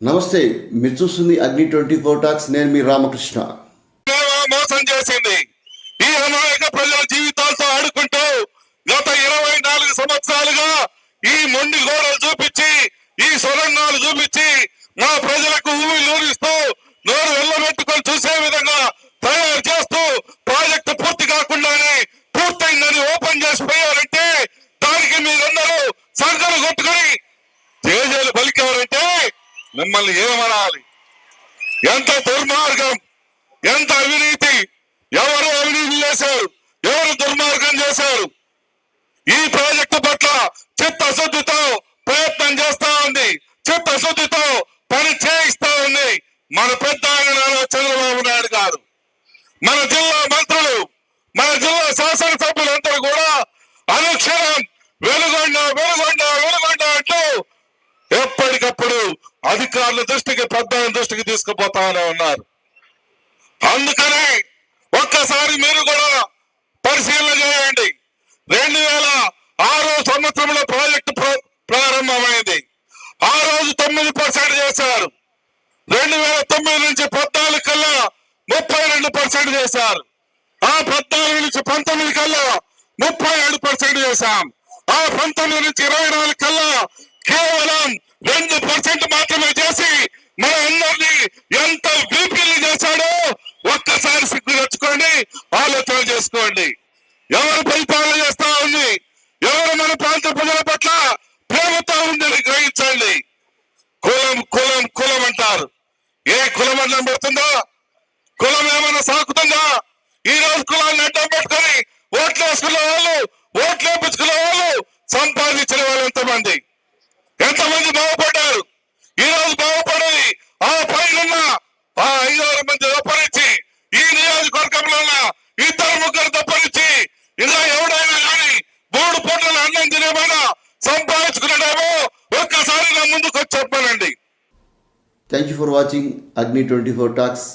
నమస్తే మీరు చూస్తుంది అగ్ని ట్వంటీ ఫోర్ టాక్స్ నేను మీ రామకృష్ణ. మోసం చేసింది. ఈ అమాయక ప్రజల జీవితాలతో ఆడుకుంటూ గత ఇరవై నాలుగు సంవత్సరాలుగా ఈ మొండి గోడలు చూపించి ఈ సొరంగాలు చూపించి మా ప్రజలకు ఊమి నూరిస్తూ నోరు వెళ్ళబెట్టుకొని చూసే విధంగా తయారు చేస్తూ ప్రాజెక్టు పూర్తి కాకుండానే పూర్తయిందని ఓపెన్ చేసిపోయారంటే దానికి మీరందరూ సంకలు కొట్టుకొని జేజేలు మిమ్మల్ని ఏమనాలి? ఎంత దుర్మార్గం ఎంత అవినీతి ఎవరు అవినీతి చేశారు ఎవరు దుర్మార్గం చేశారు? ఈ ప్రాజెక్టు పట్ల చిత్తశుద్ధితో ప్రయత్నం చేస్తా ఉంది. చిత్తశుద్ధితో పని చేయిస్తా ఉంది. మన పెద్ద చంద్రబాబు నాయుడు గారు. మన జిల్లా మంత్రులు మన జిల్లా శాసనసభ అధికారుల దృష్టికి పెద్ద దృష్టికి తీసుకుపోతానే ఉన్నారు. అందుకని ఒక్కసారి మీరు కూడా పరిశీలన చేయండి. రెండు వేల ఆరో సంవత్సరంలో ప్రాజెక్టు ప్ర- ప్రారంభమైంది. ఆ రోజు తొమ్మిది పర్సెంట్ చేశారు. రెండు వేల తొమ్మిది నుంచి పద్నాలుగు కల్లా ముప్పై రెండు పర్సెంట్ చేశారు. ఆ పద్నాలుగు నుంచి పంతొమ్మిది కల్లా ముప్పై ఏడు పర్సెంట్ చేశాం. ఆ పంతొమ్మిది నుంచి ఇరవై నాలుగు కల్లా కేవలం రెండు పర్సెంట్ మాత్రమే చేసి మన అందరినీ ఎంత బీపీలు చేశాడో ఒక్కసారి సిగ్గు తెచ్చుకోండి ఆలోచన చేసుకోండి. ఎవరు పరిపాలన చేస్తా ఉంది? ఎవరు మన ప్రాంత ప్రజల పట్ల ప్రేమతో ఉందని గ్రహించండి. కులం కులం కులం అంటారు. ఏ కులం అడ్డం పెడుతుందో? కులం ఏమైనా సాకుతుందా? ఈ రోజు కులాన్ని అడ్డం పెట్టుకొని ఓట్లు వేసుకున్న వాళ్ళు ఓట్లు వేపించుకున్న వాళ్ళు సంపాదించిన వాళ్ళు ఎంతమంది? ఎంతమంది బాగుపడ్డారు ఈ రోజు బాగుపడేది ఆ పైన ఆ ఐదారు మంది తప్పరించి ఈ నియోజకవర్గంలో ఉన్న ఇద్దరు ముగ్గురు తప్పనిచ్చి ఇలా ఎవడైనా కానీ మూడు పూటల అన్నం తినేమైనా సంపాదించుకున్నాడేమో ఒక్కసారి నా ముందుకు వచ్చి చెప్పానండి thank you for watching Agni twenty four talks